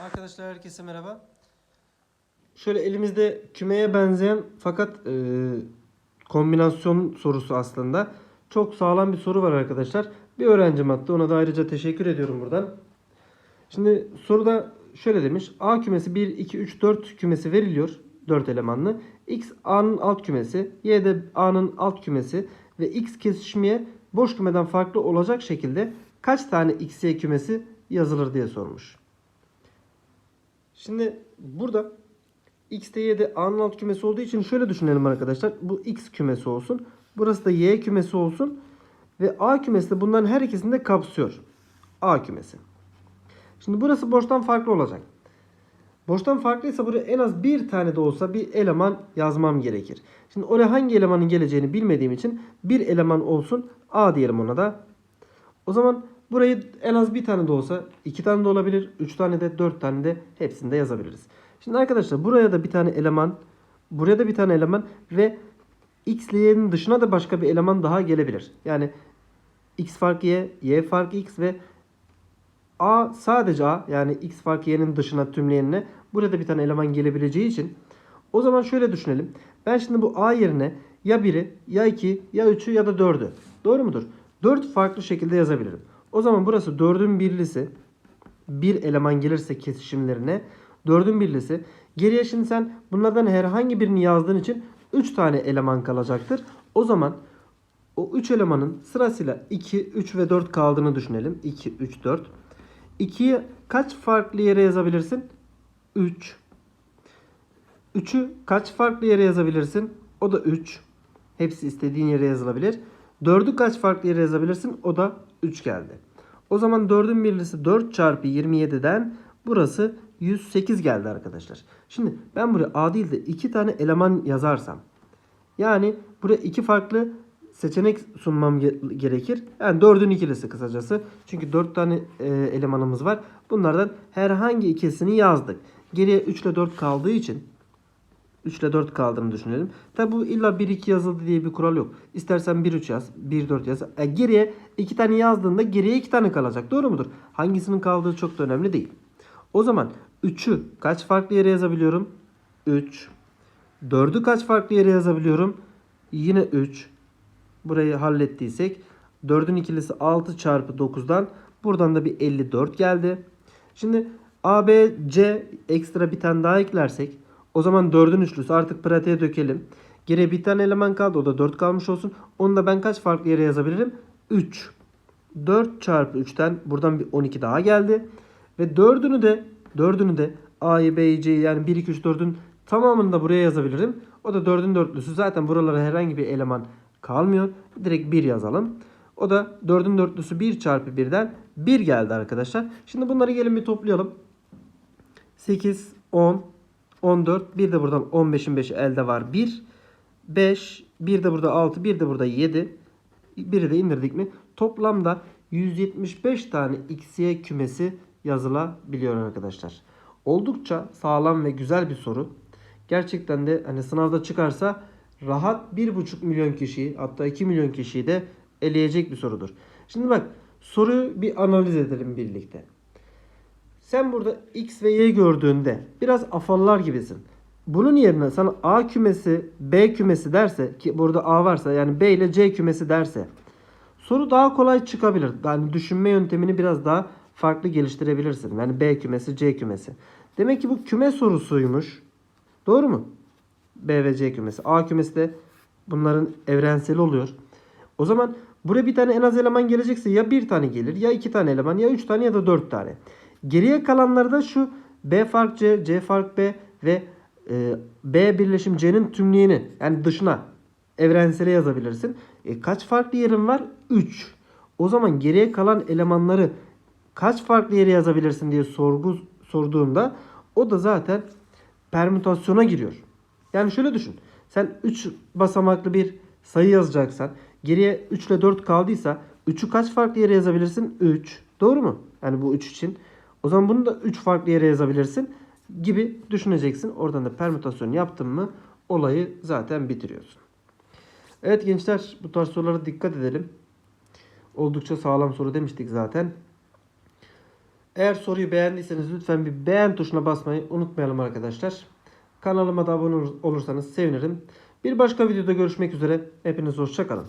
Arkadaşlar herkese merhaba. Şöyle elimizde kümeye benzeyen fakat e, kombinasyon sorusu aslında. Çok sağlam bir soru var arkadaşlar. Bir öğrencim attı. Ona da ayrıca teşekkür ediyorum buradan. Şimdi soruda şöyle demiş. A kümesi 1, 2, 3, 4 kümesi veriliyor. 4 elemanlı. X A'nın alt kümesi. Y de A'nın alt kümesi. Ve X kesişmeye boş kümeden farklı olacak şekilde kaç tane X, kümesi yazılır diye sormuş. Şimdi burada X'de Y'de A'nın alt kümesi olduğu için şöyle düşünelim arkadaşlar. Bu X kümesi olsun. Burası da Y kümesi olsun. Ve A kümesi de bunların her ikisini de kapsıyor. A kümesi. Şimdi burası boştan farklı olacak. Boştan farklıysa buraya en az bir tane de olsa bir eleman yazmam gerekir. Şimdi oraya hangi elemanın geleceğini bilmediğim için bir eleman olsun A diyelim ona da. O zaman burayı en az bir tane de olsa iki tane de olabilir, üç tane de, dört tane de hepsini de yazabiliriz. Şimdi arkadaşlar buraya da bir tane eleman, buraya da bir tane eleman ve x ile y'nin dışına da başka bir eleman daha gelebilir. Yani x farkı y, y farkı x ve a sadece a yani x farkı y'nin dışına tümleyenine buraya da bir tane eleman gelebileceği için o zaman şöyle düşünelim. Ben şimdi bu a yerine ya 1'i ya 2 ya 3'ü ya da 4'ü doğru mudur? 4 farklı şekilde yazabilirim. O zaman burası 4'ün birlisi bir eleman gelirse kesişimlerine 4'ün birlisi. Geriye şimdi sen bunlardan herhangi birini yazdığın için 3 tane eleman kalacaktır. O zaman o 3 elemanın sırasıyla 2, 3 ve 4 kaldığını düşünelim. 2, 3, 4. 2'yi kaç farklı yere yazabilirsin? 3. 3'ü kaç farklı yere yazabilirsin? O da 3. Hepsi istediğin yere yazılabilir. 4'ü kaç farklı yere yazabilirsin? O da 3 geldi. O zaman 4'ün birlisi 4 çarpı 27'den burası 108 geldi arkadaşlar. Şimdi ben buraya A değil de 2 tane eleman yazarsam yani buraya iki farklı seçenek sunmam ge- gerekir. Yani 4'ün ikilisi kısacası. Çünkü 4 tane e, elemanımız var. Bunlardan herhangi ikisini yazdık. Geriye 3 ile 4 kaldığı için 3 ile 4 kaldığını düşünelim. Tabi bu illa 1-2 yazıldı diye bir kural yok. İstersen 1-3 yaz, 1-4 yaz. E, geriye 2 tane yazdığında geriye 2 tane kalacak. Doğru mudur? Hangisinin kaldığı çok da önemli değil. O zaman 3'ü kaç farklı yere yazabiliyorum? 3. 4'ü kaç farklı yere yazabiliyorum? Yine 3. Burayı hallettiysek 4'ün ikilisi 6 çarpı 9'dan buradan da bir 54 geldi. Şimdi A, B, C ekstra bir tane daha eklersek o zaman 4'ün üçlüsü artık pratiğe dökelim. Geriye bir tane eleman kaldı o da 4 kalmış olsun. Onu da ben kaç farklı yere yazabilirim? 3. 4 çarpı 3'ten buradan bir 12 daha geldi. Ve 4'ünü de 4'ünü de A'yı B'yi C'yi yani 1 2 3 4'ün tamamını da buraya yazabilirim. O da 4'ün dörtlüsü. Zaten buralara herhangi bir eleman kalmıyor. Direkt 1 yazalım. O da 4'ün dörtlüsü 1 çarpı 1'den 1 geldi arkadaşlar. Şimdi bunları gelin bir toplayalım. 8, 10, 14. Bir de buradan 15'in 5'i elde var. 1, 5, bir de burada 6, bir de burada 7. Biri de indirdik mi? Toplamda 175 tane XY kümesi yazılabiliyor arkadaşlar. Oldukça sağlam ve güzel bir soru. Gerçekten de hani sınavda çıkarsa rahat 1,5 milyon kişiyi hatta 2 milyon kişiyi de eleyecek bir sorudur. Şimdi bak soruyu bir analiz edelim birlikte. Sen burada X ve Y gördüğünde biraz afallar gibisin. Bunun yerine sana A kümesi, B kümesi derse ki burada A varsa yani B ile C kümesi derse soru daha kolay çıkabilir. Yani düşünme yöntemini biraz daha farklı geliştirebilirsin. Yani B kümesi, C kümesi. Demek ki bu küme sorusuymuş. Doğru mu? B ve C kümesi. A kümesi de bunların evrenseli oluyor. O zaman buraya bir tane en az eleman gelecekse ya bir tane gelir ya iki tane eleman ya üç tane ya da dört tane. Geriye kalanları da şu B fark C, C fark B ve e, B birleşim C'nin tümleyeni yani dışına evrensele yazabilirsin. E, kaç farklı yerin var? 3. O zaman geriye kalan elemanları kaç farklı yere yazabilirsin diye sorgu sorduğunda o da zaten permütasyona giriyor. Yani şöyle düşün. Sen 3 basamaklı bir sayı yazacaksan geriye 3 ile 4 kaldıysa 3'ü kaç farklı yere yazabilirsin? 3. Doğru mu? Yani bu 3 için. O zaman bunu da 3 farklı yere yazabilirsin gibi düşüneceksin. Oradan da permütasyon yaptın mı olayı zaten bitiriyorsun. Evet gençler bu tarz sorulara dikkat edelim. Oldukça sağlam soru demiştik zaten. Eğer soruyu beğendiyseniz lütfen bir beğen tuşuna basmayı unutmayalım arkadaşlar. Kanalıma da abone olur- olursanız sevinirim. Bir başka videoda görüşmek üzere. Hepiniz hoşçakalın.